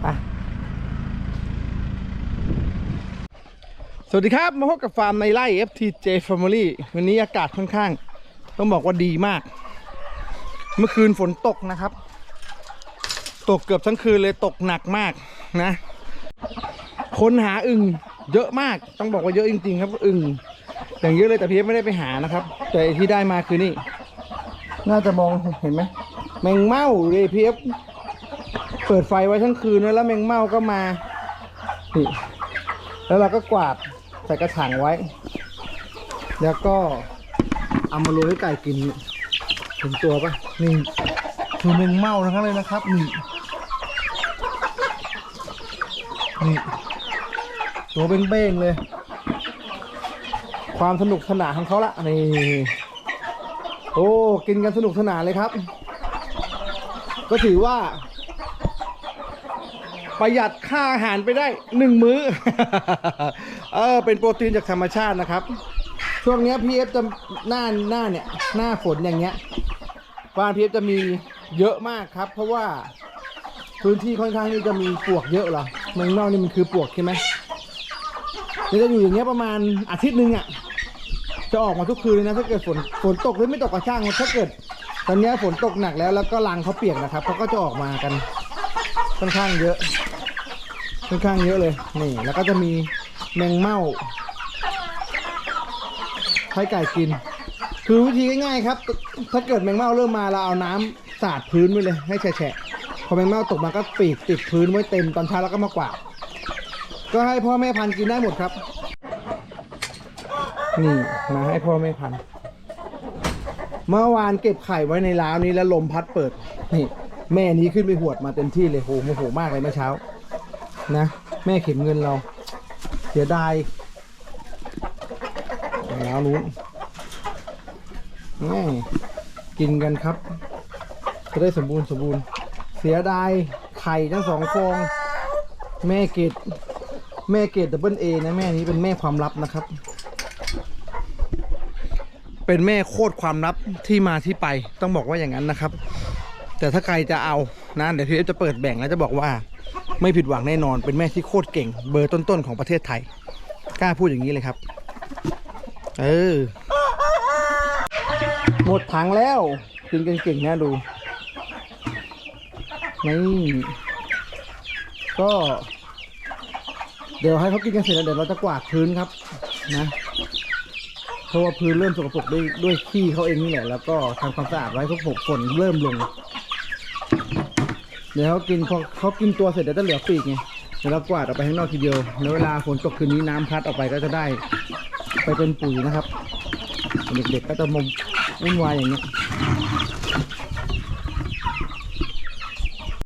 ไปสวัสดีครับ มาพบกับฟาร์มในไร่ FTJ Family วันนี้อากาศค่อนข้าง ต้องบอกว่าดีมาก เมื่อคืนฝนตกนะครับ ตกเกือบทั้งคืนเลยตกหนักมากนะ คนหาอึงเยอะมาก ต้องบอกว่าเยอะจริง ๆ ครับอึงอย่างเยอะเลยแต่พี่ไม่ได้ไปหานะครับ แต่ที่ได้มาคือนี่ น่าจะมองเห็นไหมแมงเม่าเลยพี่ เปิดไฟไว้ทั้งคืนแล้วแมงเม่าก็มานี่แล้วเราก็กวาดใส่กระถางไว้ แล้วก็เอามาโรยให้ไก่กินเห็นตัวปะนี่คือแมงเม่าทั้งนั้นเลยนะครับนี่นี่ตัวเบ้งๆเลย ความสนุกสนานของเขาละนี่โอ้กินกันสนุกสนานเลยครับ ก็ถือว่า ประหยัดค่าอาหารไปได้หนึ่งมื้อ เออเป็นโปรตีนจากธรรมชาตินะครับ ช่วงเนี้ยพีเอฟจะหน้าหน้าเนี่ย หน้าฝนอย่างเงี้ยบ้านพีเอฟจะมีเยอะมากครับ เพราะว่าพื้นที่ค่อนข้างที่จะมีปลวกเยอะเหรอเมืองนอกนี่มันคือปลวกใช่ไหมนี่จะอยู่อย่างเงี้ยประมาณอาทิตย์หนึ่งอะ จะออกมาทุกคืนเลยนะ ถ้าเกิดฝนฝนตกหรือไม่ตกก็ช่างถ้าเกิด ตอนนี้ฝนตกหนักแล้วแล้วก็รังเขาเปียกนะครับเขาก็จะออกมากันค่อนข้างเยอะ ค่อนข้างเยอะเลย นี่ แล้วก็จะมีแมงเม่าให้ไก่กิน คือวิธีง่ายๆครับ ถ้าเกิดแมงเม่าเริ่มมาเราเอาน้ำสาดพื้นไว้เลยให้แฉะพอแมงเม่าตกมาก็ปีกติดพื้นไว้เต็มตอนเช้าแล้วก็มากวาดก็ให้พ่อแม่พันธุ์กินได้หมดครับ นี่มาให้พ่อแม่พันธุ์เมื่อวานเก็บไข่ไว้ในร้าวนี้แล้วลมพัดเปิด นี่ แม่นี้ขึ้นไปหวดมาเต็มที่เลยโหโมโหมากเลยเมื่อเช้า นะ แม่เข็นเงินเรา เสียดายแล้วนู้นแม่กินกันครับ จะได้สมบูรณ์สมบูรณ์ เสียดายไข่ทั้งสองฟอง แม่เกดแม่เกดดับเบิลเอนะแม่นี้เป็นแม่ความลับนะครับ เป็นแม่โคตรความลับที่มาที่ไปต้องบอกว่าอย่างนั้นนะครับ แต่ถ้าใครจะเอานะเดี๋ยวพี่เอฟจะเปิดแบ่งแล้วจะบอกว่า ไม่ผิดหวังแน่นอน เป็นแม่ที่โคตรเก่ง เบอร์ต้นๆของประเทศไทย กล้าพูดอย่างนี้เลยครับ เออ หมดถังแล้ว กินกันเก่งนะดู นี่ ก็ เดี๋ยวให้เขากินกันเสร็จแล้วเดี๋ยวเราจะกวาดพื้นครับ นะเพราะว่าพื้นเริ่มสกปรกด้วยด้วยขี้เขาเองนี่แหละ แล้วก็ทำความสะอาดไว้เพราะฝนเริ่มลง เดี๋ยวเขากินพอเขากินตัวเสร็จเดี๋ยวจะเหลือปีกไงเดี๋ยวเรากวาดออกไปข้างนอกทีเดียวแล้วเวลาฝนตกคืนนี้น้ำพัดออกไปก็จะได้ ไปเป็นปุ๋ยนะครับ เด็กๆก็จะมุมวุ่นวายอย่างเงี้ย